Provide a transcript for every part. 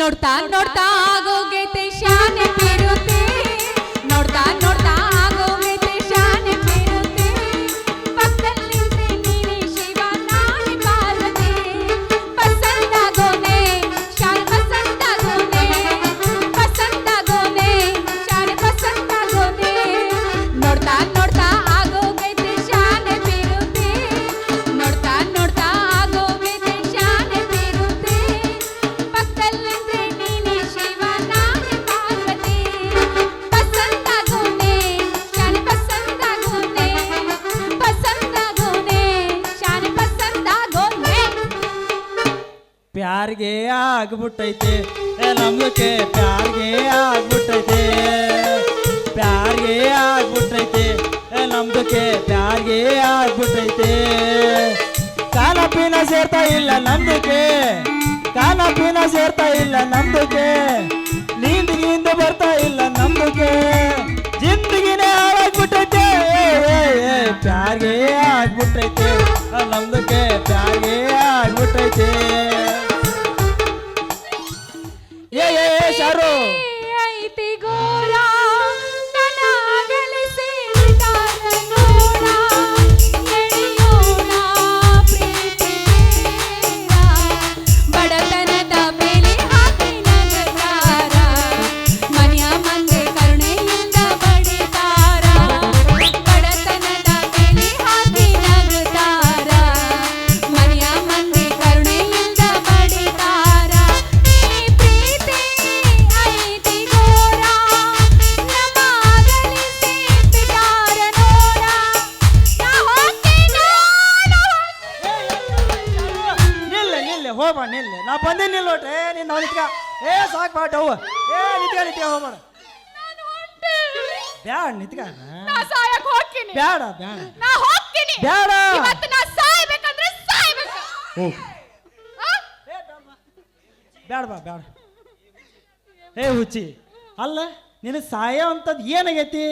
ನೋಡ್ತಾ ನೋಡ್ತಾ ಆಗೋಗೈತೆ ಶಾನೆ ಬೀರುತ್ತೆ. ನೋಡ್ತಾ ಪ್ಯಾರ್ಗೆ ಆಗ್ಬಿಟ್ಟೈತೆ. ನಮ್ದಕ್ಕೆ ಪ್ಯಾರ್ಗೆ ಆಗ್ಬಿಟ್ಟೈತೆ. ಪ್ಯಾರ್ಗೆ ಆಗ್ಬಿಟ್ಟೈತೆ. ನಮ್ದಕ್ಕೆ ಪ್ಯಾರ್ಗೆ ಆಗ್ಬಿಟ್ಟೈತೆ. ಕಾಲ ಪೀನ ಸೇರ್ತಾ ಇಲ್ಲ ನಮ್ದಕ್ಕೆ ಕಾಲ ಪೀನ ಸೇರ್ತಾ ಇಲ್ಲ ನಮ್ದಕ್ಕೆ ನಿಂದ ಬರ್ತಾ ಇಲ್ಲ ನಮ್ದಕ್ಕೆ ನಿಲ್ಲ ನಾ ಬಂದೆ ನಿಲ್ಲೋಟ್ರೆ ನಿನ್ನ ನಿತ್ಕ ಏ ಸಾಕ್ ಬಾಟ ಅವ ಏ ನಿತ್ಕ ನಿತ್ಕ ನಾನು ಹೊಂಟೇನಿ. ಬ್ಯಾಡ ನಿತ್ಕ ನಾ ಸಾಯಕ್ ಹೋಗ್ತೀನಿ. ಬ್ಯಾಡ ಬ್ಯಾಡ. ನಾ ಹೋಗ್ತೀನಿ. ಬ್ಯಾಡ. ಇವತ್ತು ನಾ ಸಾಯ್ಬೇಕಂದ್ರೆ ಸಾಯ್ಬೇಕು. ಹೋಗ್ ಆ? ಬ್ಯಾಡ ಬಾ ಬ್ಯಾಡ. ಏ ಹುಚ್ಚಿ. ಅಲ್ಲ ನಿನ್ನ ಸಾಯ ಅಂತದ್ ಏನಾಗೈತಿ?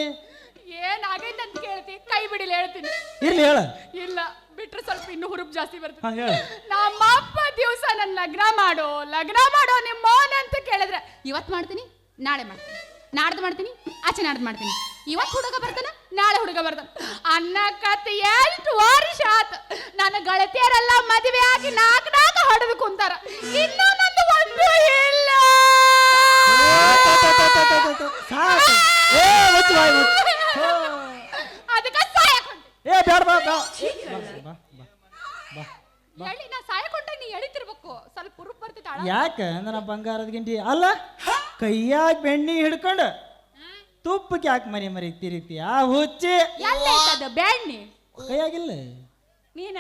ಏನಾಗೈತೆ ಅಂತ ಕೇಳ್ತಿ. ಕೈ ಬಿಡಿಲಿ ಹೇಳ್ತೀನಿ. ಇರ್ಲಿ ಹೇಳ. ಇಲ್ಲ. ಬಿಟ್ರೆ ಸ್ವಲ್ಪ ಇನ್ನು ಹುರುಪ್ ಜಾಸ್ತಿ ಬರ್ತದೆ. ಹಾ ಹೇಳ. ನಮ್ಮ ಅಪ್ಪ ದಿವಸ ನನ್ನ ಲಗ್ನ ಮಾಡೋ ಲಗ್ನ ಮಾಡೋ ನಿಮ್ಮ ಮೌನ ಅಂತ ಕೇಳಿದ್ರೆ ಇವತ್ತು ಮಾಡ್ತೀನಿ ನಾಳೆ ಮಾಡ್ತೀನಿ. ನಾಡ್ದು ಮಾಡ್ತೀನಿ ಆಚೆ ನಾಡ್ದು ಮಾಡ್ತೀನಿ. ಇವತ್ತು ಹುಡುಗ ಬರ್ತಾನ ನಾಳೆ ಹುಡುಗ ಬರ್ತಾನ. ಅನ್ನ ಕತ್ತಿ ಎಷ್ಟು ವರ್ಷ ಆತ. ನನ್ನ ಗೆಳತಿಯರೆಲ್ಲ ಮದುವೆ ಆಗಿ ನಾಲ್ಕು ನಾಲ್ಕು ಹೊಡೆದು ಕುಂತಾರ. ಇನ್ನೂ ನಂದು ಒಂದು ಇಲ್ಲ. ಸಾಕು. ಏ ಹುಚ್ಚು ಬಾಯ್ ಹುಚ್ಚು ಹೋ. ಅದಕ್ಕೆ ಸಾಯಕ್ ಹೊಂಟೆ. ಏ ಬೇಡ ಬಾ ಬಾ ಬಾ ನಾ ಸಾಯಕ್ ಹೊಂಟಾಗ ನೀ ಎಳಿತಿರ್ಬೇಕು. ಸ್ವಲ್ಪ ಹುರುಪ್ ಬರ್ತೈತೆ ಅಳ ಯಾಕ? ನನ್ನ ಬಂಗಾರದ ಗಿಂಡಿ ಅಲ್ಲ ಕೈಯಾಗ ಬೆಣ್ಣಿ ಹಿಡ್ಕೊಂಡು ತುಪ್ಪಕ್ಕೆ ಯಾಕೆ ಮರಿ ಮರಿ ತಿರುಗ್ತಿ ಆ ಹುಚ್ಚಿ. ಎಲ್ಲೈತದ ಬ್ಯಾಣ್ಣಿ ಕೈಯಾಗಿಲ್ಲ. ನೀನ.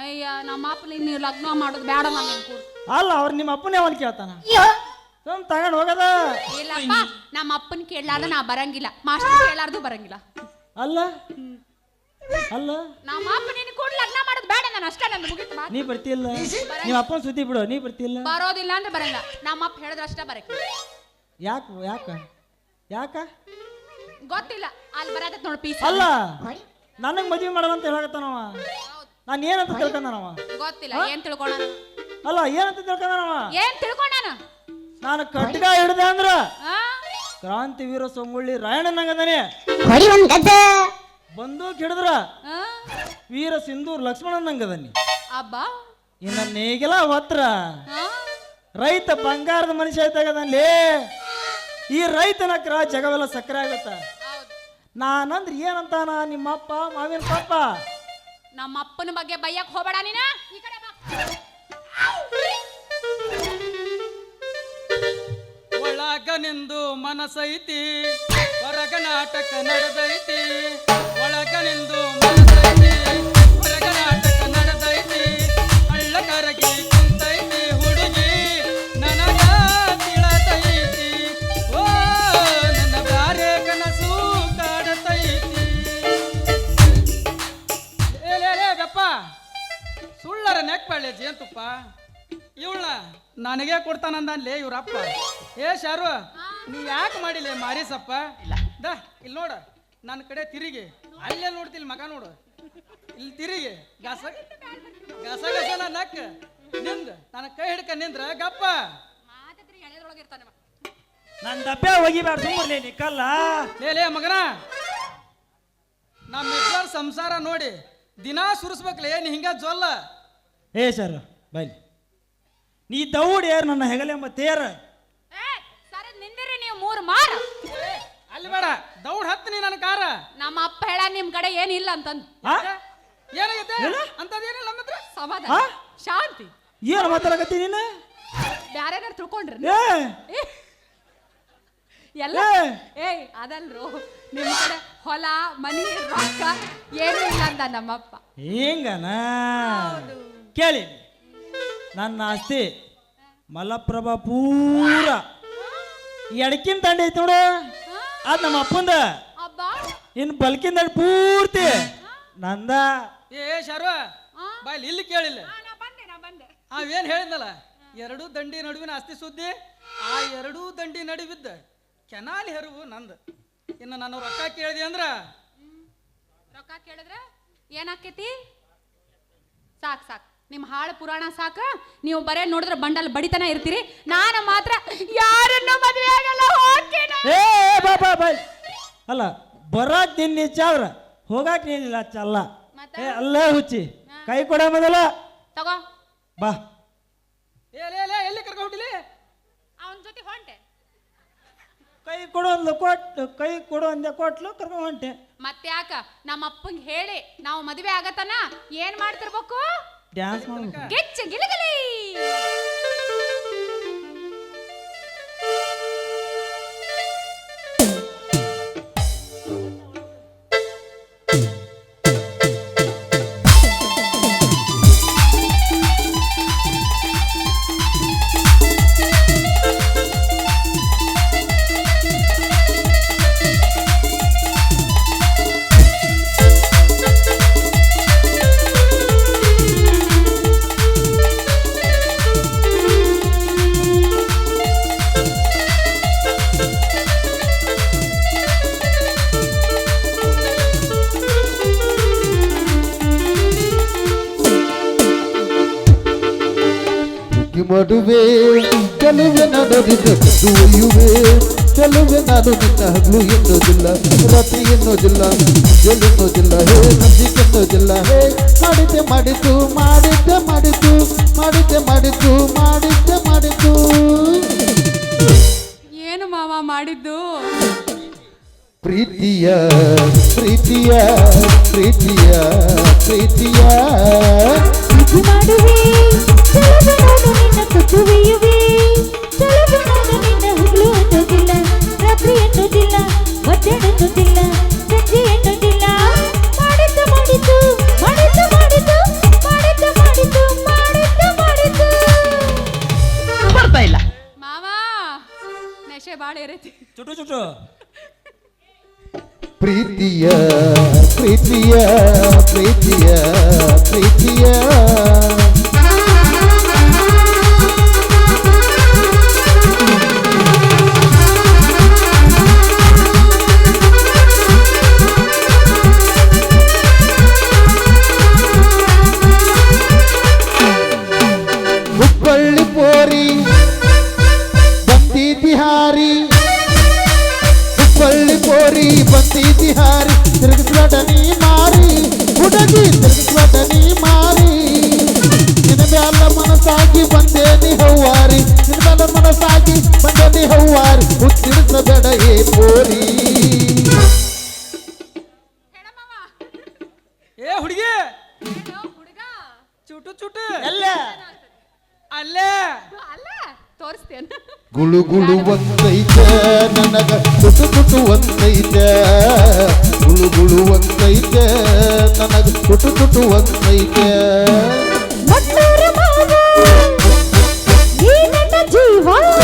ಅಯ್ಯ ನಮ್ಮ ಅಪ್ಪಲಿ ನೀವು ಲಗ್ನ ಮಾಡೋದು ಬೇಡ ನಾನು ಅಲ್ಲ ಅವ್ರು ನಿಮ್ಮ ಅಪ್ಪನೇ ಅವನ್ ಕೇಳ್ತಾನ. ಸುಮ್ ತಗೊಂಡ್ ಹೋಗದ. ಇಲ್ಲಪ್ಪ ನಮ್ಮ ಅಪ್ಪನ ಕೇಳಲಾರ್ದ ನಾ ಬರಂಗಿಲ್ಲ. ಮಾಸ್ಟರ್ ಕೇಳಾರ್ದು ಬರಂಗಿಲ್ಲ. ಅಲ್ಲ ಅಲ್ಲ? ನಮ್ಮ ಅಪ್ಪ ನಿನ್ನ ಕೂಡ ಲಗ್ನ ಮಾಡೋದು ಬೇಡ ನಾನು ಅಷ್ಟೇ ನನ್ನ ಮುಗಿತು ಮಾತು. ನೀ ಬರ್ತಿಲ್ಲ ನಿಮ್ಮ ಅಪ್ಪನ ಸುದ್ದಿ ಬಿಡು ನೀ ಬರ್ತಿಲ್ಲ ಬರೋದಿಲ್ಲ ಅಂದ್ರೆ ಬರಲ್ಲ ನಮ್ಮ ಅಪ್ಪ ಹೇಳಿದ್ರೆ ಅಷ್ಟೇ ಬರಕ್ಕೆ. ಯಾಕ ಯಾಕ? ಯಾಕ? ಗೊತ್ತಿಲ್ಲ. ಅಲ್ಲಿ ಬರತ್ತೆ ನೋಡಿ ಪೀಸ್. ಅಲ್ಲ ನನಗ್ ಮದ್ವೆ ಮಾಡೋದಂತ ಹೇಳಕತ್ತಾನವ ನಾನು ಏನಂತ ತಿಳ್ಕೊಂಡನವ ಗೊತ್ತಿಲ್ಲ ಏನ್ ತಿಳ್ಕೊಳ್ಳೋಣ? ಅಲ್ಲ ಏನಂತ ತಿಳ್ಕೊಂಡನವ ಏನ್ ತಿಳ್ಕೊಂಡಾನ? ನಾನು ಕಟ್ಗ ಹಿಡ್ದೆ ಅಂದ್ರ ಆ? ಕ್ರಾಂತಿ ವೀರ ಸೊಂಗುಳ್ಳಿ ರಾಯಣ್ಣನಂಗದಾನೆ. ಹೊಡಿ ಒಂದ್ ಗದ್ದ. ಬಂದೂಕ್ ಹಿಡಿದ್ರ? ವೀರ ಸಿಂಧೂರ್ ಲಕ್ಷ್ಮಣನಂಗದನಿ ಅಬ್ಬಾ. ಇನ್ನ ನೇಗಿಲ ಹೊತ್ರ. ರೈತ ಬಂಗಾರದ ಮನುಷ್ಯ ಐತಾಗದಲ್ಲಿ ಈ ರೈತನ ಕ್ರ ಜಗವೆಲ್ಲ ಸಕ್ಕರೆ ಆಗತ್ತ. ನಾನಂದ್ರೆ ನಾನಂದ್ರ ಏನಂತಾನ? ನಿಮ್ಮಪ್ಪ ಮಾವಿನ ಪಾಪ. ನಮ್ಮ ಅಪ್ಪನ ಬಗ್ಗೆ ಬೈಯಕ್ ಹೋಗಬೇಡ ನೀನ. ಈ ಕಡೆ ಬಾ. ಒಳಗ ನಿಂದು ಮನಸೈತಿ ಹೊರಗ ನಾಟಕ ನಡೆದೈತಿ. ಒಳಗ ನಿಂದು ಮನಸೈತಿ. ಹೊರಗ ನಾಟಕ ನಡೆದೈತಿ. ಹಳ್ಳ ಕರಗಿ ಕುಂತೈತಿ ಹುಡುಗಿ. ನನಗ ತಿಳತೈತಿ. ಓ ನನ್ನ ಬ್ಯಾರೆ ಕನಸು ಕಾಡತೈತಿ. ಏ ಲೇ, ಲೇ, ಗಪ್ಪ. ಸುಳ್ಳರ ನೆಕ್ಬಳ್ಳಿ ಜೇನುತುಪ್ಪ ಇವಳ ನನಗೆ ಕೊಡ್ತಾನಂದಲ್ಲಿ ಇವ್ರಪ್ಪ. ಏ ಶಾರು ನೀ ಯಾಕೆ ಮಾಡಿಲ್ಲ ಮಾರಿಸಪ್ಪ? ದ ಇಲ್ಲಿ ನೋಡ. ನನ್ನ ಕಡೆ ತಿರುಗಿ. ಅಲ್ಲೇ ನೋಡ್ತಿಲ್ ಮಗ ನೋಡು. ಇಲ್ಲಿ ತಿರುಗಿ. ಗಸ ಗಸ ಗಸನ ನಕ್ಕ. ನಿಂದ ನನ್ನ ಕೈ ಹಿಡ್ಕ ನಿಂದ್ರ ಗಪ್ಪ. ನನ್ನ ದಪ್ಪೆ ಹೋಗಿಬಾರ್ದು ಸುಮ್ಮನೆ ನಿಕ್ಕಲ್ಲ ಲೇ ಲೇ ಮಗನ. ನಮ್ಮಿಬ್ಬರ ಸಂಸಾರ ನೋಡಿ ದಿನಾ ಸುರಿಸ್ಬೇಕಲ್ಲ ಏನು ಹಿಂಗ ಜೊಲ್ಲ. ಏ ಸರ್ ಬೈಲಿ. ನೀ ದೌಡ್ ಯಾರು ನನ್ನ ಹೆಗಲೆಂಬ ತೇರ. ಏ ಸರಿ ನಿಂದಿರಿ ನೀವು ಮೂರು ಮಾರ. ಅಲ್ಲಿ ಬೇಡ. ದೌಡ್ ಹತ್ತು ನೀ ನನ್ನ ಕಾರ. ನಮ್ಮ ಅಪ್ಪ ಹೇಳ ನಿಮ್ ಕಡೆ ಏನಿಲ್ಲ ಅಂತಂದು. ಆ? ಏನಾಗೈತೆ? ಏನು? ಅಂತದೇನಿಲ್ಲ ನಮ್ಮ ಹತ್ರ? ಸಮಾಧಾನ. ಆ? ಶಾಂತಿ. ಏನು ಮಾತಾಡಕತ್ತಿ ನೀನು? ಬ್ಯಾರೇನಾರು ತಿಳ್ಕೊಂಡ್ರಿ. ಏ? ಏ, ಎಲ್ಲ ಏ. ಏಯ್ ಅದಲ್ರು. ನಿಮ್ಮ ಕಡೆ ಹೊಲ ಮನಿ ರೊಕ್ಕ ಏನೂ ಇಲ್ಲ ಅಂದ ನಮ್ಮಪ್ಪ. ಹಿಂಗನ? ಕೇಳಿ. ನನ್ನ ಆಸ್ತಿ ಮಲಪ್ರಭಾ ಪೂರ. ಎಡಕಿನ ತಂಡ ಐತಿ ನೋಡು. ಅದ್ ನಮ್ಮ ಅಪ್ಪಂದ. ಅಬ್ಬಾ. ಇನ್ನು ಬಲ್ಕಿನ ದಂಡ ಪೂರ್ತಿ ನಂದ. ಏ ಶರ್ವ ಬಾಯ್ಲಿ ಇಲ್ಲಿ ಕೇಳಿಲ್ಲ. ಆ, ನಾ ಬಂದೆ ನಾ ಬಂದೆ. ಅವೇನ್ ಹೇಳಿದ್ನಲ್ಲ? ಎರಡೂ ದಂಡಿ ನಡುವಿನ ಆಸ್ತಿ ಸುದ್ದಿ ಆ ಎರಡೂ ದಂಡಿ ನಡುವಿದ್ದ ಕೆನಾಲಿ ಹೆರವು ನಂದು. ಇನ್ನು ನಾನು ರೊಕ್ಕ ಕೇಳಿದೆ ಅಂದ್ರ? ರೊಕ್ಕ ಕೇಳಿದ್ರೆ ಏನಾಕೈತಿ ಸಾಕ್ ಸಾಕ್. ನಿಮ್ ಹಾಳು ಪುರಾಣ ಸಾಕ? ನೀವು ಬರೇ ನೋಡಿದ್ರೆ ಬಂಡಲ್ ಬಡಿತನ ಇರ್ತೀರಿ. ನಾನು ಮಾತ್ರ ಯಾರನ್ನು ಮದುವೆ ಆಗಲ್ಲ ಹೋಗ್ತೀನಿ. ಏ ಏ, ಬಾ ಬಾ ಬಾ. ಅಲ್ಲ ಬರಾಕ್ ನಿನ್ನ ಇಚ್ಛಾದ್ರ ಹೋಗಾಕ್ ನೀನಿಲ್ಲ ಚಲ್ಲ ಮತ್ತೆ? ಏ ಅಲ್ಲ ಹುಚ್ಚಿ. ಕೈ ಕೊಡ ಮೊದಲ. ತಗೋ. ಬಾ. ಏ ಲೇ ಲೇ ಎಲ್ಲಿ ಕರ್ಕೊಂಡು ಹೊಂಟಿಲಿ? ಅವನ ಜೊತೆ ಹೊಂಟೆ. ಕೈ ಕೊಡು ಅಂದ್ಲು ಕೊಟ್ಟು ಕೈ ಕೊಡು ಅಂದೆ ಕೊಟ್ಲು ಕರ್ಕೊಂಡು ಹೊಂಟೆ. ಮತ್ತೆ ಯಾಕ ನಮ್ಮ ಅಪ್ಪಂಗೆ ಹೇಳಿ ನಾವು ಮದುವೆ ಆಗತನ? ಏನ್ ಮಾಡ್ತಿರ್ಬೇಕು? ಡ್ಯಾನ್ಸ್ ಮಾಡ್ಬೇಕು ಗಿಚ್ಚ ಗಿಲಗಲಿ ಮಡುವೆ ಕೆಲವೆ ಕದ್ದು ಒಯ್ಯುವೆ ಕೆಲವೆ ನಾನು ನಿನ್ನ ಹಗಲು ಎನ್ನೋದಿಲ್ಲ ರಾತ್ರಿ ಎನ್ನೋದಿಲ್ಲ ಜೊಲ್ ಎನ್ನುವುದಿಲ್ಲ ಹೇ ನಂದಿಕೆ ಎನ್ನುವುದಿಲ್ಲ ಹೇ ಮಾಡಿದ್ದೆ ಮಾಡಿದ್ದು ಮಾಡಿದ್ದೆ ಮಾಡಿದ್ದು ಮಾಡಿದ್ದೆ ಮಾಡಿದ್ದು ಮಾಡಿದ್ದೆ ಮಾಡಿದ್ದು. ಏನು ಮಾವ ಮಾಡಿದ್ದು? ಪ್ರೀತಿಯ ಪ್ರೀತಿಯ ಪ್ರೀತಿಯ ಪ್ರೀತಿಯ. ಇದು ಮಾಡುವೆ. ಚಲವೆ ನಾನು ನಿನ್ನ ಕುಟುವೆಯುವೆ ಚಲವೆ ನಾನು ನಿನ್ನ ಹಗಲು ಅನ್ನೋದಿಲ್ಲ ರಾತ್ರಿ ಅನ್ನೋದಿಲ್ಲ ಮಧ್ಯಾಹ್ನ ಅನ್ನೋದಿಲ್ಲ ಸಂಜೆ ಅನ್ನೋದಿಲ್ಲ ಮಾಡಿದ್ದು ಮಾಡಿದ್ದು ಮಾಡಿದ್ದು ಮಾಡಿದ್ದು ಮಾಡಿದ್ದು ಮಾಡಿದ್ದು ಮಾಡಿದ್ದು ಮಾಡಿದ್ದು. ಬರ್ತಾ ಇಲ್ಲ. ಮಾವ ನೆಶೆ ಬಾಳ ಇರೈತಿ ಚುಟು ಚುಟು. ಪ್ರೀತಿಯ ಪ್ರೀತಿಯ ಪ್ರೀತಿಯ ಪ್ರೀತಿಯ. ನಿನ್ನ ಸಾಕಿ ಮನಸ್ಸಾಗಿ ಬಂದೆ ನೀ ಹವ್ವಾರಿ ಹುಚ್ಚಿಡಿಸಬೇಡ ಏ ಪೋರಿ ಏ ಹುಡುಗಿ! ಏನೋ ಹುಡುಗ? ಚುಟು ಚುಟು. ಎಲ್ಲ ಅಲ್ಲೇ. ಅಲ್ಲ. ತೋರಿಸ್ತೇನೆ. ಗುಳು ಗುಳು ಒಂದೈತ ನನಗ ತುಟು ತುಟು ಒಂದೈತ. ಗುಳು ಗುಳು ಒಂದೈತ ನನಗ ತುಟು ತುಟು ಒಂದೈತ. ಮಟ್ಟೂರ ಮಾವ. ನೀ Vay!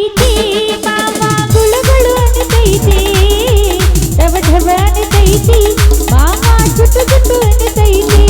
ಅನಿತೈತೆ ಮಾವ ಗುಳುಗಳು ಅನಿತೈತೆ ಢವ ಢವ ಅನಿತೈತೆ ಮಾವ ಜುಟ್ಟು ಜುಟ್ಟು ಅನಿತೈತೆ